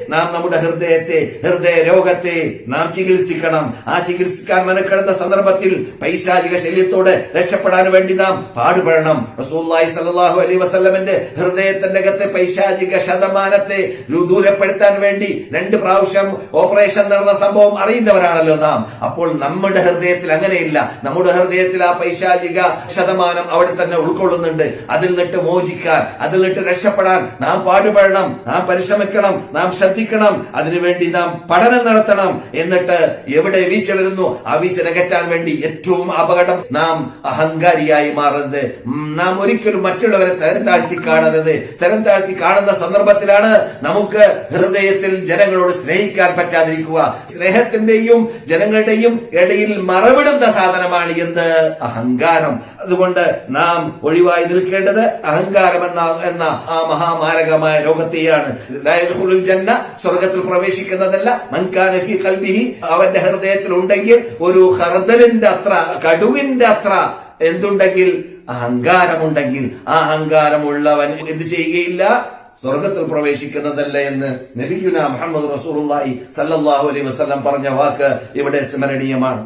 നാം നമ്മുടെ ഹൃദയത്തെ ഹൃദയ രോഗത്തെ നാം ചികിത്സിക്കണം. ആ ചികിത്സിക്കാൻ മെനക്കെടുന്ന സന്ദർഭത്തിൽ പൈശാചിക ശല്യത്തോട് രക്ഷപ്പെടാൻ വേണ്ടി നാം പാടുപെടണം. റസൂല്ലായി സലാഹു അലൈ വസ്ലമിന്റെ ഹൃദയത്തിന്റെ അകത്തെ പൈശാചിക ശതമാനത്തെ ദൂരപ്പെടുത്താൻ വേണ്ടി രണ്ട് പ്രാവശ്യം ഓപ്പറേഷൻ നടന്ന സംഭവം അറിയുന്നവരാണല്ലോ നാം. അപ്പോൾ നമ്മുടെ ഹൃദയത്തിൽ അങ്ങനെയില്ല. നമ്മുടെ ഹൃദയത്തിൽ ആ പൈശാചിക ശതമാനം അവിടെ തന്നെ ഉൾക്കൊള്ളുന്നുണ്ട്. അതിൽ നിന്നിട്ട് മോചിക്കാൻ അതിൽ നിന്നിട്ട് രക്ഷപ്പെടാൻ നാം പാടുപെടണം നാം പരിശ്രമിക്കണം നാം ശ്രദ്ധിക്കണം. അതിനുവേണ്ടി നാം പഠനം നടത്തണം. എന്നിട്ട് എവിടെ വീഴ്ച വരുന്നു? ആ വീഴ്ച നികറ്റാൻ വേണ്ടി ഏറ്റവും അപകടം നാം അഹങ്കാരിയായി മാറരുത്. നാം ഒരിക്കലും മറ്റുള്ളവരെ തരം താഴ്ത്തി കാണരുത്. തരം താഴ്ത്തി കാണുന്ന സന്ദർഭത്തിലാണ് നമുക്ക് ഹൃദയത്തിൽ ജനങ്ങളോട് സ്നേഹിക്കാൻ പറ്റാതിരിക്കുക. സ്നേഹത്തിന്റെയും ജനങ്ങളുടെയും ഇടയിൽ മറവിടുന്ന സാധനമാണ് എന്ത്? അഹങ്കാരം. അതുകൊണ്ട് നാം ഒഴിവായി നിൽക്കേണ്ടത് അഹങ്കാരം എന്ന എന്ന ആ മഹാമാരകമായ രോഗത്തെയാണ്. ജന്ന സ്വർഗത്തിൽ പ്രവേശിക്കുന്നതല്ല. മൻകാനഫി കൽബിഹി അവന്റെ ഹൃദയത്തിൽ ഉണ്ടെങ്കിൽ ഒരു ഹർദലിന്റെ അത്ര കടുവിന്റെ അത്ര എന്തുണ്ടെങ്കിൽ അഹങ്കാരമുണ്ടെങ്കിൽ ആ അഹങ്കാരമുള്ളവൻ എന്ത് ചെയ്യുകയില്ല? സ്വർഗത്തിൽ പ്രവേശിക്കുന്നതല്ല എന്ന് നബിയുന മുഹമ്മദ് റസൂലുള്ളാഹി സല്ലല്ലാഹു അലൈഹി വസല്ലം പറഞ്ഞ വാക്ക് ഇവിടെ സ്മരണീയമാണ്.